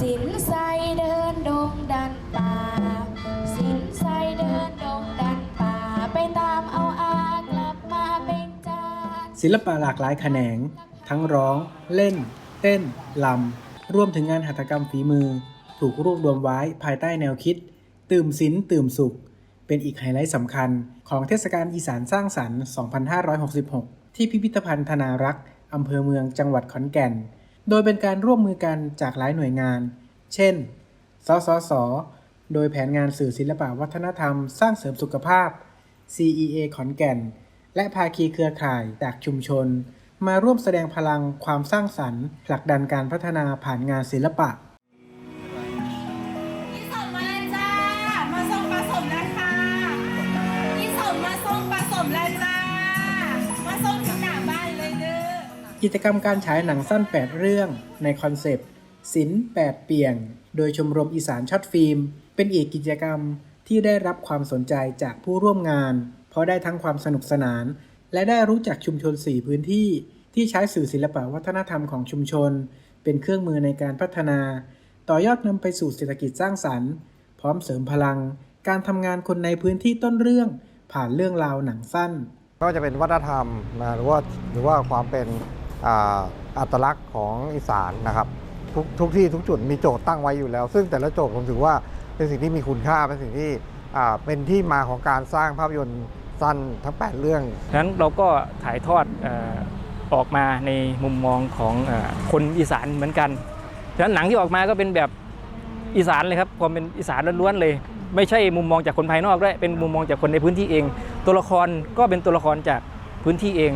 สินใสเดินดงดันป่า สินใสเดินดงดันป่า ไปตามเอาอากลับมาเป็นจานศิลปะหลากหลายแขนง ทั้งร้อง เล่น เต้นลำรวมถึงงานหัตถกรรมฝีมือ ถูกรวบรวมไว้ภายใต้แนวคิด ตื่มศิลป์ตื่มสุข เป็นอีกไฮไลท์สำคัญ ของเทศกาลอีสานสร้างสรรค์ 2566 ที่พิพิธภัณฑ์ธนารักษ์อำเภอเมืองจังหวัดขอนแก่น โดยเป็นการร่วมมือกันจากหลายหน่วยงาน เช่น สสส โดยแผนงานสื่อศิลปะวัฒนธรรม สร้างเสริมสุขภาพ CEA ขอนแก่น และภาคีเครือข่ายจากชุมชน มาร่วมแสดงพลังความสร้างสรรค์ผลักดันการพัฒนาผ่านงานศิลปะ กิจกรรมการฉายหนังสั้น 8 เรื่องในคอนเซปต์ศิลป์8 เปี่ยง โดยชมรมอีสานช็อตฟิล์ม เป็นอีกกิจกรรมที่ได้รับความสนใจจากผู้ร่วมงาน เพราะได้ทั้งความสนุกสนาน และได้รู้จักชุมชน 4 พื้นที่ ที่ใช้สื่อศิลปะวัฒนธรรมของชุมชน เป็นเครื่องมือในการพัฒนา ต่อยอดนำไปสู่เศรษฐกิจสร้างสรรค์ พร้อมเสริมพลัง การทำงานคนในพื้นที่ต้นเรื่อง ผ่านเรื่องราวหนังสั้น ก็จะเป็นวัฒนธรรมนะหรือว่าหรือว่าความเป็น อ่าอัตลักษณ์ของอีสานนะครับทุกทุกที่ทุกจุดมีโจทย์ตั้งไว้อยู่แล้ว ซึ่งแต่ละโจทย์ผมถือว่าเป็นสิ่งที่มีคุณค่าเป็นสิ่งที่อ่าเป็นที่มาของการสร้างภาพยนตร์สั้นทั้ง 8 เรื่องฉะนั้นเราก็ถ่ายทอดเออออกมาในมุมมองของเออคนอีสานเหมือนกันฉะนั้นหนังที่ออกมาก็เป็นแบบอีสานเลยครับความเป็นอีสานล้วนๆเลย ไม่ใช่มุมมองจากคนภายนอกด้วยเป็นมุมมองจากคนในพื้นที่เอง ตัวละครก็เป็นตัวละครจากพื้นที่เอง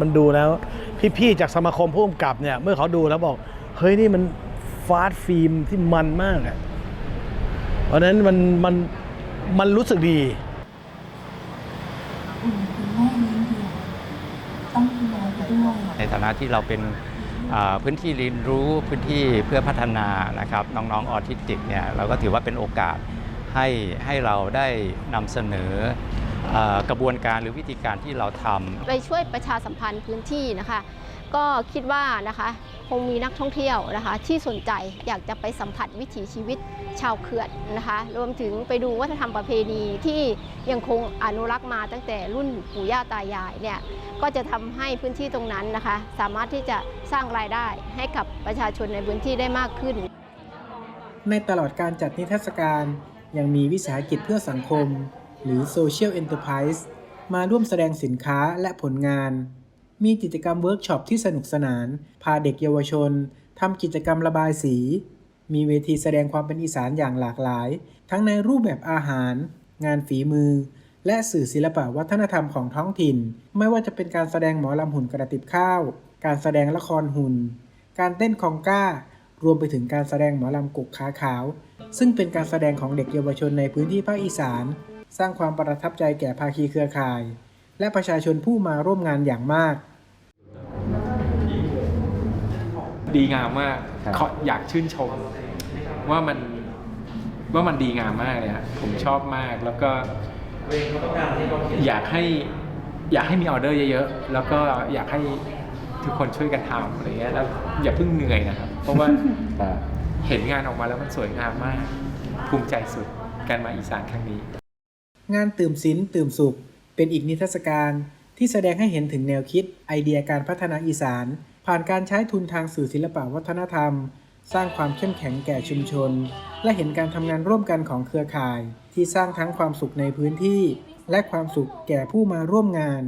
มันดูแล้ว พี่ๆจากสมาคมผู้กำกับเนี่ยเมื่อเขาดูแล้วบอก เฮ้ยนี่มันฟาสต์ฟิล์มที่มันมากอะเพราะนั้นมันมันมันรู้สึกดีในฐานะที่เราเป็นอ่าพื้นที่เรียนรู้พื้นที่เพื่อพัฒนานะครับน้องๆออทิสติกเนี่ยเราก็ถือว่าเป็นโอกาสให้ให้เราได้นำเสนอ กระบวนการหรือวิธีการที่เราทำไปช่วยประชาสัมพันธ์พื้นที่นะคะ ก็คิดว่านะคะคงมีนักท่องเที่ยวนะคะ ที่สนใจอยากจะไปสัมผัสวิถีชีวิตชาวเขื่อนนะคะ รวมถึงไปดูวัฒนธรรมประเพณีที่ยังคงอนุรักษ์มาตั้งแต่รุ่นปู่ย่าตายายเนี่ยก็จะทำให้พื้นที่ตรงนั้นนะคะ สามารถที่จะสร้างรายได้ให้กับประชาชนในพื้นที่ได้มากขึ้น ในตลอดการจัดนิทรรศการยังมีวิสาหกิจเพื่อสังคม หรือ Social Enterprise มาร่วมแสดงสินค้าและผลงาน มีกิจกรรมเวิร์กช็อปที่สนุกสนาน พาเด็กเยาวชนทำกิจกรรมระบายสี มีเวทีแสดงความเป็นอีสานอย่างหลากหลาย ทั้งในรูปแบบอาหาร งานฝีมือ และสื่อศิลปะวัฒนธรรมของท้องถิ่น ไม่ว่าจะเป็นการแสดงหมอลำหุ่นกระติบข้าว การแสดงละครหุ่น การเต้นคองก้ารวมไปถึงการแสดงหมอลำกุกขาขาว ซึ่งเป็นการแสดงของเด็กเยาวชนในพื้นที่ภาคอีสาน สร้างความประทับใจแก่ภาคีเครือข่าย และประชาชนผู้มาร่วมงานอย่างมาก ดีงามมากขออยากชื่นชม ว่ามันว่ามันดีงามมากเลยฮะผมชอบมากแล้วก็อยากให้อยากให้มีออเดอร์เยอะๆ แล้วก็อยากให้ทุกคนช่วยกันทำอะไรเงี้ยแล้วอย่าเพิ่งเหนื่อยนะครับ เพราะว่าเห็นงานออกมาแล้วมันสวยงามมาก ภูมิใจสุดการมาอีสานครั้งนี้ งานตื่มศิลป์ตื่มสุข เป็นอีกนิทรรศการที่แสดงให้เห็นถึงแนวคิด ไอเดียการพัฒนาอีสาน ผ่านการใช้ทุนทางสื่อศิลปวัฒนธรรม สร้างความเข้มแข็งแก่ชุมชน และเห็นการทำงานร่วมกันของเครือข่าย ที่สร้างทั้งความสุขในพื้นที่ และความสุขแก่ผู้มาร่วมงาน